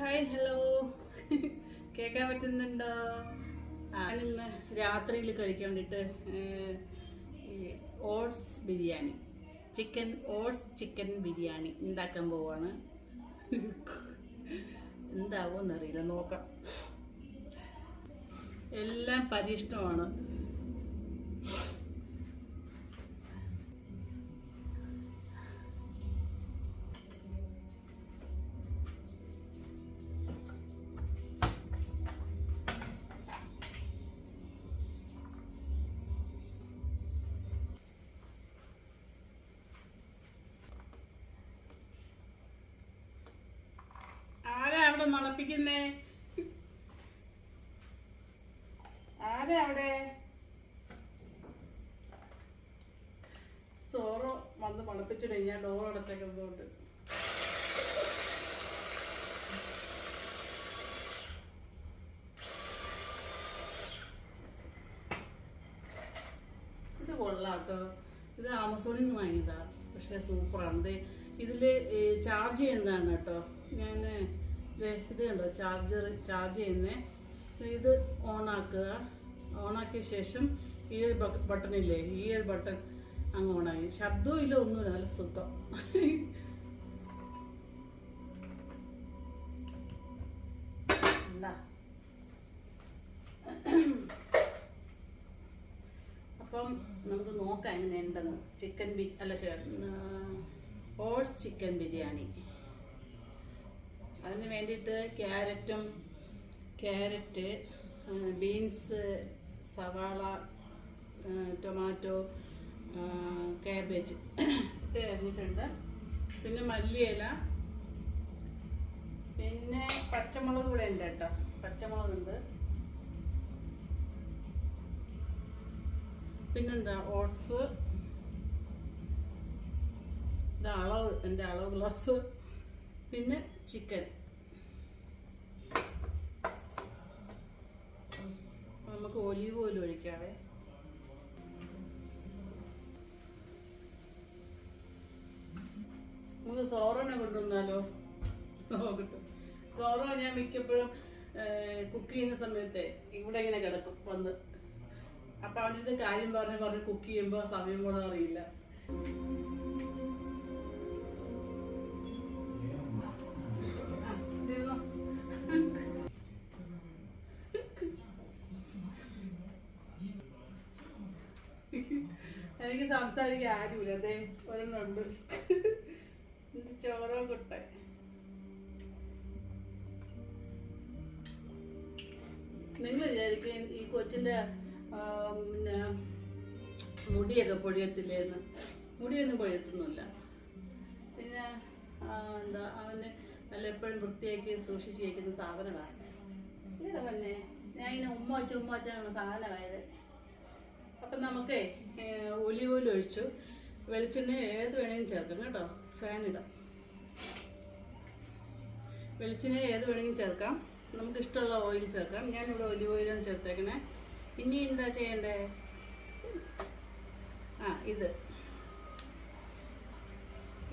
Hi hello കേൾക്കാൻ പറ്റുന്നുണ്ടോ? ഞാനിന്ന് രാത്രിയിൽ കഴിക്കാൻ വേണ്ടിയിട്ട് oats biryani. Chicken oats chicken biryani ഉണ്ടാക്കാൻ പോവാണ്. എന്താവുമെന്നറിയില്ല നോക്കാം. എല്ലാം പരീക്ഷണമാണ്. ആരാ അവിടെ മണപ്പിക്കുന്നേ? ആരാ അവിടെ? സോറോ വന്ന് മണപ്പിച്ചിടേ ഞാൻ ഡോർ അടച്ചേക്കുന്നതുകൊണ്ട് ഇത് കൊള്ളാട്ടോ. ഇത് ആമസോണിൽ നിന്ന് വാങ്ങിയതാ. പക്ഷെ സൂപ്പറാണ്. ഇത് ഇതിൽ ചാർജ് ചെയ്യുന്നതാണ് കേട്ടോ. ഞാൻ ഇത് കണ്ടോ? ചാർജർ ചാർജ് ചെയ്യുന്നേ. ഇത് ഓൺ ആക്കുക. ഓൺ ആക്കിയ ശേഷം ഈ ഒരു ബട്ടൺ ഇല്ലേ? ഈ ഒരു ബട്ടൺ അങ്ങ് ഓണായി ശബ്ദവും ഇല്ല ഒന്നുമില്ല. നല്ല സുഖം. അപ്പം നമുക്ക് നോക്കാം എങ്ങനെ ഉണ്ടെന്ന് ചിക്കൻ ബി അല്ല ഓട്സ് ചിക്കൻ ബിരിയാണി. അതിന് വേണ്ടിയിട്ട് ക്യാരറ്റും ക്യാരറ്റ് ബീൻസ് സവാള ടൊമാറ്റോ കാബേജ് ഇത് അരിഞ്ഞിട്ടുണ്ട്. പിന്നെ മല്ലിയില പിന്നെ പച്ചമുളക് കൂടെ ഉണ്ട് കേട്ടോ. പച്ചമുളകുണ്ട്. പിന്നെന്താ ഓട്സ്. ഇത് അളവ് എന്റെ അളവ് ഗ്ലാസ്. പിന്നെ ചിക്കൻ. നമുക്ക് ഒലീവ് ഓയിൽ ഒഴിക്കാവേ. നമുക്ക് സോറനെ കൊണ്ടുവന്നാലോ? നോക്കട്ടെ സോറ ഞാൻ മിക്കപ്പോഴും കുക്ക് ചെയ്യുന്ന സമയത്ത് ഇവിടെ ഇങ്ങനെ കിടക്കും വന്ന്. അപ്പൊ അവന്റെ കാര്യം പറഞ്ഞ് പറഞ്ഞ് കുക്ക് ചെയ്യുമ്പോൾ സമയം പോണത് അറിയില്ല. എനിക്ക് സംസാരിക്കാൻ ആരുമില്ല. അതെ ഒരെണ്ണുണ്ട് ചോറോ കുട്ട. നിങ്ങൾ വിചാരിക്കും ഈ കൊച്ചിന്റെ പിന്നെ മുടിയൊക്കെ പൊഴിയത്തില്ലേന്ന്. മുടിയൊന്നും പൊഴിയത്തൊന്നുമില്ല. പിന്നെ എന്താ അവന് നല്ല എപ്പോഴും വൃത്തിയാക്കി സൂക്ഷിച്ച് വയ്ക്കുന്ന സാധനമാണ്. ഇല്ല പിന്നെ. ഞാൻ ഇങ്ങനെ ഉമ്മ വെച്ച് ഉമ്മ വെച്ചാണ് സാധനമായത്. അപ്പം നമുക്ക് ഒലിവ് ഓയിൽ ഒഴിച്ചു. വെളിച്ചെണ്ണ ഏത് വേണേലും ചേർക്കാം കേട്ടോ. ഫാൻ ഇടാം. വെളിച്ചെണ്ണ ഏത് വേണമെങ്കിലും ചേർക്കാം. നമുക്ക് ഇഷ്ടമുള്ള ഓയിൽ ചേർക്കാം. ഞാനിവിടെ ഒലിവ് ഓയിലാണ് ചേർത്തേക്കണേ. ഇനി എന്താ ചെയ്യണ്ടേ? ആ ഇത്.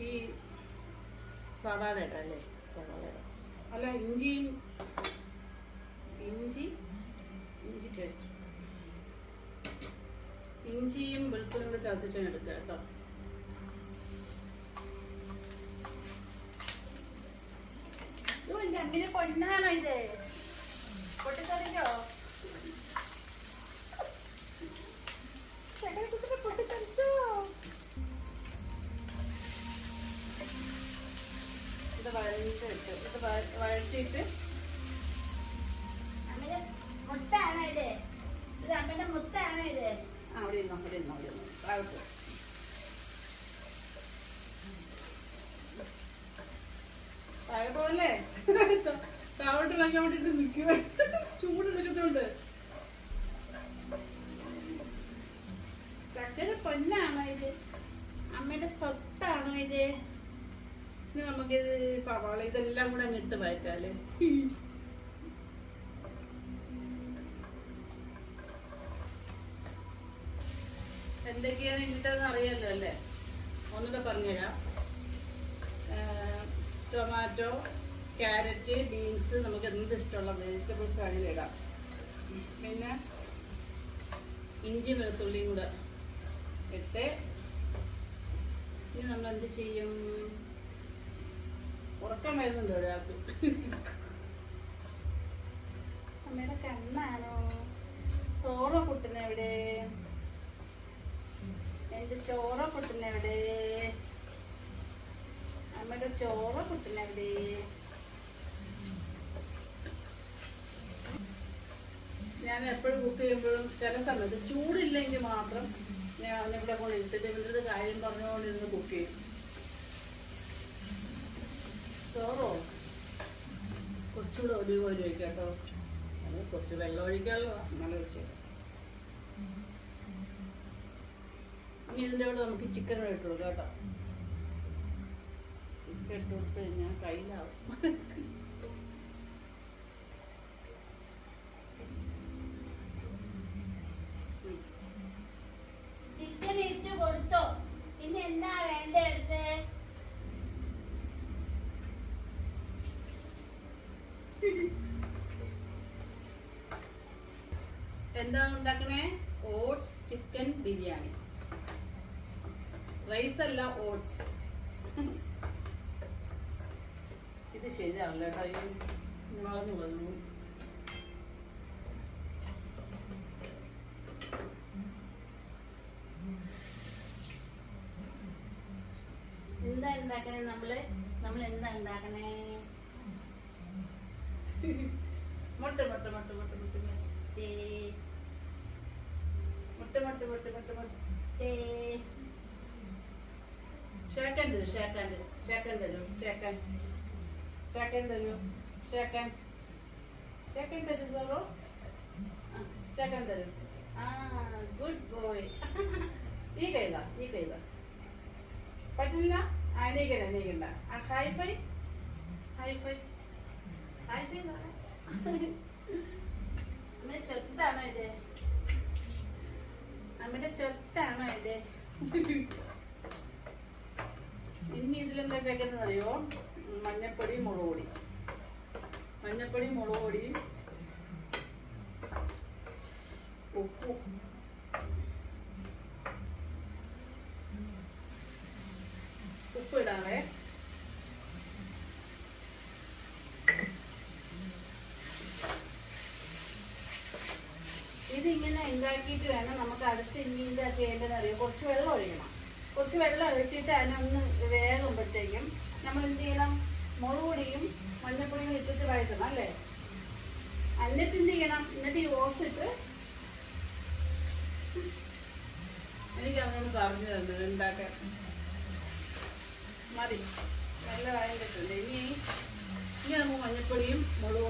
ഈ സവാള ഇടാം അല്ലേ? സവാള ഇടാം. അല്ല ഇഞ്ചിയും ഇഞ്ചി ഇഞ്ചി പേസ്റ്റ് ഇഞ്ചിയും വെളുത്തുള്ളിയും കൂടെ ചതച്ചാണ് എടുക്കുക കേട്ടോ. പൊന്നാണോ ഇത്? പൊട്ടിത്തെറിച്ചോ? വഴഞ്ഞിട്ട് വഴറ്റിയിട്ട് അമ്മിന്റെ മുത്താണോ ഇത്? ഇത് അമ്മയുടെ മുത്താണോ ഇത്? അവിടെ ഇരുന്നോ അവിടെ ഇരുന്നോ അവിടെ ഇരുന്നോ. താഴോട്ട് താഴെ പോലെ താഴോട്ട് ഇളക്കാൻ വേണ്ടിട്ട് നിൽക്കുക ചൂട് എടുക്കുന്നുണ്ട് ചക്കര പൊന്നാണോ ഇത്? അമ്മയുടെ സ്വത്താണോ ഇത്? നമുക്കിത് സവാള ഇതെല്ലാം കൂടെ അങ്ങ് ഇട്ട് വയറ്റാൽ എന്തൊക്കെയാണ് ഇട്ടതെന്ന് അറിയാമല്ലോ അല്ലേ? ഒന്നുകൂടെ പറഞ്ഞുതരാം. ടൊമാറ്റോ ക്യാരറ്റ് ബീൻസ് നമുക്ക് എന്ത് ഇഷ്ടമുള്ള വെജിറ്റബിൾസ് ആണെങ്കിലും ഇടാം. പിന്നെ ഇഞ്ചി വെളുത്തുള്ളിയും കൂടെ ഇട്ട് ഇനി നമ്മൾ എന്ത് ചെയ്യും? ഉറക്കം വരുന്നുണ്ട് ഒരാൾക്ക്. അമ്മയുടെ കണ്ണാണോ? സോറ കുട്ടനെവിടെ എന്റെ ചോറ കുട്ടനെവിടെ അമ്മയുടെ ചോറ കുട്ടനെവിടെ ഞാൻ എപ്പോഴും കുക്ക് ചെയ്യുമ്പോഴും ചില സമയത്ത് ചൂടില്ലെങ്കിൽ മാത്രം ഞാൻ ഇവിടെ കൊണ്ട് ഇരുത്തിട്ട് ഇവരുടെ കാര്യം പറഞ്ഞുകൊണ്ടിരുന്ന് കുക്ക് ചെയ്യും. ചോറോ? കുറച്ചുകൂടെ ഒലിവ് ഓയിൽ ഒഴിക്കാം കേട്ടോ കുറച്ച് വെള്ളം ഒഴിക്കാമല്ലോ അങ്ങനെ ഒഴിച്ചേക്കാം ഇനി ഇതിന്റെ കൂടെ നമുക്ക് ചിക്കൻ ഇട്ട് കൊടുക്കാം കേട്ടോ. ചിക്കൻ ഇട്ട് കൊടുത്ത് കഴിഞ്ഞാൽ കയ്യിലാവും. ചിക്കൻ ഇട്ട് കൊടുത്തോ. പിന്നെ എന്താ വേണ്ട എടുത്ത്? എന്താണ് ഉണ്ടാക്കണേ? ഓട്സ് ചിക്കൻ ബിരിയാണി റൈസ് അല്ല ഓട്സ് ഇത് ശരിയാവില്ല കേട്ടോ ഇത് വളഞ്ഞു വളഞ്ഞു എന്താ ഉണ്ടാക്കണേ നമ്മൾ? നമ്മൾ എന്താ ഉണ്ടാക്കണേ? മുട്ട മുട്ട മുട്ട മുട്ട മുട്ട. ദേ, മുട്ട മുട്ട മുട്ട മുട്ട മുട്ട. തരൂ ഷേക്കൻ ഷേക്കൻ തരൂ ഷേക്കൻ ഷേക്കൻ തരൂ ഷേക്കൻ ഷേക്കൻ തരൂ സോറോ ഷേക്കൻ തരൂ ആ ഗുഡ് ബോയ് ഈ കൈതാ ഈ കൈതാ. പറ്റില്ല എണീക്കണ്ട എണീക്കണ്ട ആ high five high five high five നമ്മുടെ ചൊത്താണോ ഇത്? നമ്മുടെ ചൊത്താണോ ഇത്? ഇനി ഇതിലെന്താ ചേക്കുന്നത് അറിയോ മഞ്ഞപ്പൊടി മുളക് പൊടി. മഞ്ഞപ്പൊടി മുളക് പൊടി ഉപ്പു. ഉപ്പ് ഇടാവേ. ഇതിങ്ങനെ ഉണ്ടാക്കിയിട്ട് വേണം നമുക്ക് അടുത്ത് ഇനി എന്താ ചെയ്യേണ്ടത് അറിയാം കുറച്ച് വെള്ളം ഒഴിക്കണം. വെള്ളം ഒഴിച്ചിട്ട് അതിനൊന്ന് വേകുമ്പോഴത്തേക്കും നമ്മൾ എന്ത് ചെയ്യണം? മുളക് പൊടിയും മഞ്ഞപ്പൊടിയും ഇട്ടിട്ട് വഴറ്റണം അല്ലേ? എന്നിട്ട് എന്ത് ചെയ്യണം? എന്നിട്ട് ഈ ഓസ് ഇട്ട് എനിക്ക് അങ്ങനെ പറഞ്ഞു തന്നെ. ഉണ്ടാക്കാൻ മതി. നല്ല വഴറ്റിട്ടുണ്ട് ഇനി ഇനി നമുക്ക് മഞ്ഞപ്പൊടിയും മുളക്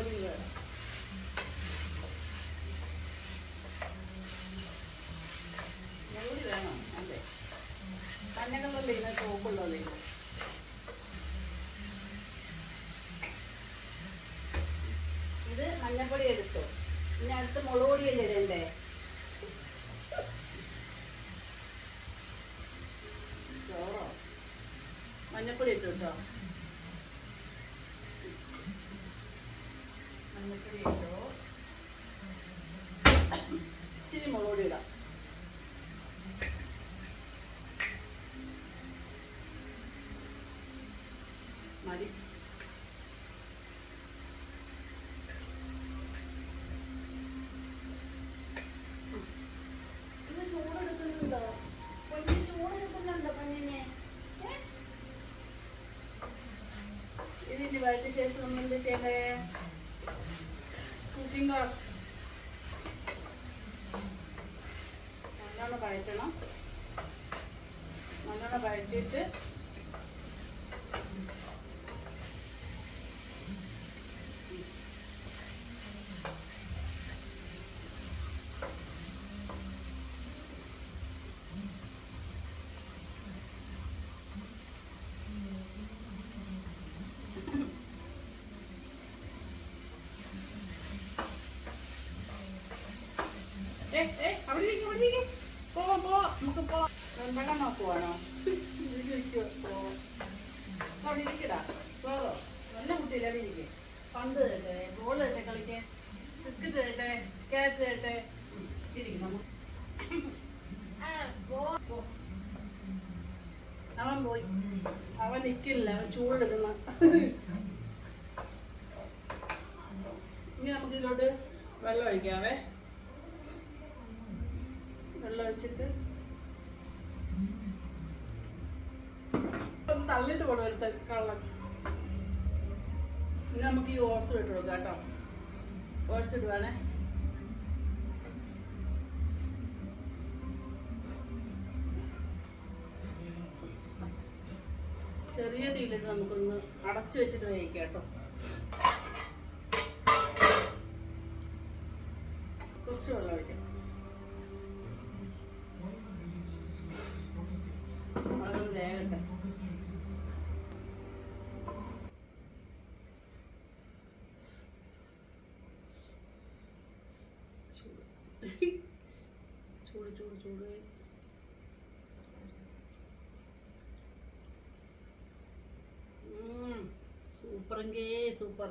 വേണം അല്ലേ മഞ്ഞകളല്ലേ ഇതിനകത്ത് ഓപ്പുള്ളതേ ഇത് മഞ്ഞപ്പൊടി എടുത്തു. ഇനി അടുത്ത് മുളക് പൊടിയല്ലേ ഇടണ്ടേ ചോറോ? മഞ്ഞപ്പൊടി ഇട്ടു കേട്ടോ. മഞ്ഞപ്പൊടി ഇട്ടു. ഇച്ചിരി മുളക് പൊടി ഇടാം. ഇതിന് ശേഷം നമ്മൾ എന്ത് ചെയ്യണ്ടേ? കുക്കിംഗ് ഗ്ലാസ് നല്ലോണം വഴറ്റണം. നല്ലോണം വഴറ്റിയിട്ട് പോയി. അവൻ നിൽക്കില്ല അവൻ ചൂടെടുക്കുന്ന ഇനി നമുക്ക് ഇതിലോട്ട് വെള്ളം ഒഴിക്കാവേ. വെള്ളം ഒഴിച്ചിട്ട് തള്ളിട്ട് പോകണം ഒരു കള്ളം ഇനി നമുക്ക് ഈ ഓട്സ് ഇട്ട് കൊടുക്കാം കേട്ടോ. ഓട്സ് ഇടുവാണേ. ചെറിയ തീയിലിട്ട് നമുക്കൊന്ന് അടച്ചു വെച്ചിട്ട് വേവിക്കാം കേട്ടോ. കുറച്ച് വെള്ളം ഒഴിക്കാം. അതൊന്ന് വേഗട്ടെ ചൂട് ചൂട് ചൂട് ചൂട് സൂപ്പറെങ്കേ സൂപ്പർ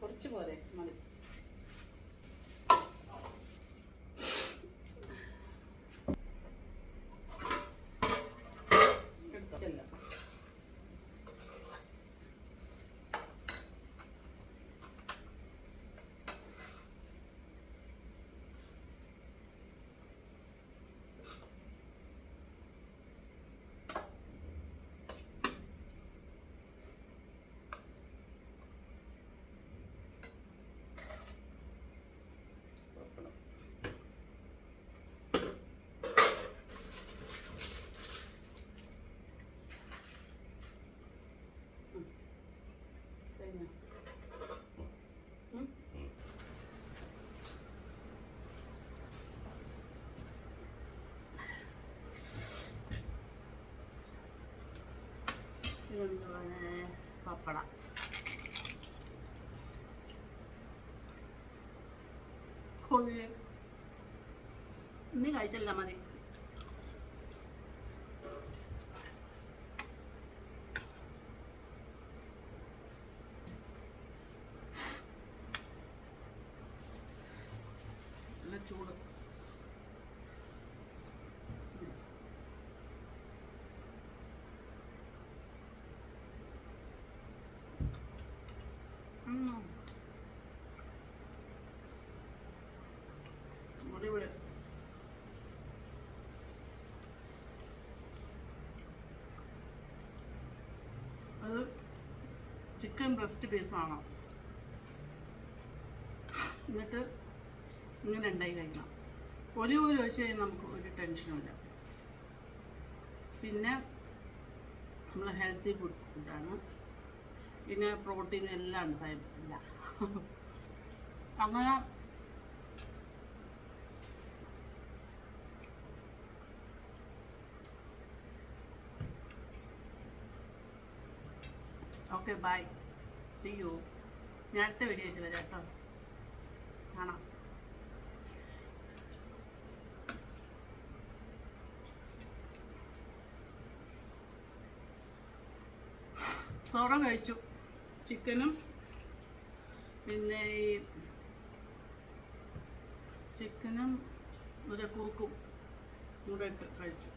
കുറച്ച് പോലെ മതി. ഇതെന്തുവാണ് പപ്പട. കോഴി ഇന്ന് കഴിച്ചല്ല മതി നല്ല ചൂട് ഉം. അടിപൊളി അത് ചിക്കൻ ബ്രസ്റ്റ് പീസാണ് എന്നിട്ട് ഇങ്ങനെ ഉണ്ടായി കഴിക്കണം ഒരു ഒരു ഒഴിച്ച് കഴിഞ്ഞാൽ നമുക്ക് ഒരു ടെൻഷനുമില്ല പിന്നെ നമ്മൾ ഹെൽത്തി ഫുഡ് ഫുഡാണ് പിന്നെ പ്രോട്ടീൻ എല്ലാം ഉണ്ട് ഫൈബർ എല്ലാം അങ്ങനെ ഓക്കെ ബൈ. സി യു ഞാൻ അടുത്ത വീഡിയോ ആയിട്ട് വരാം കേട്ടോ. കാണാം. സോറ കഴിച്ചു. ചിക്കനും പിന്നെ ഈ ചിക്കനും ഒരു കൂക്കും കൂടെ കഴിച്ചു.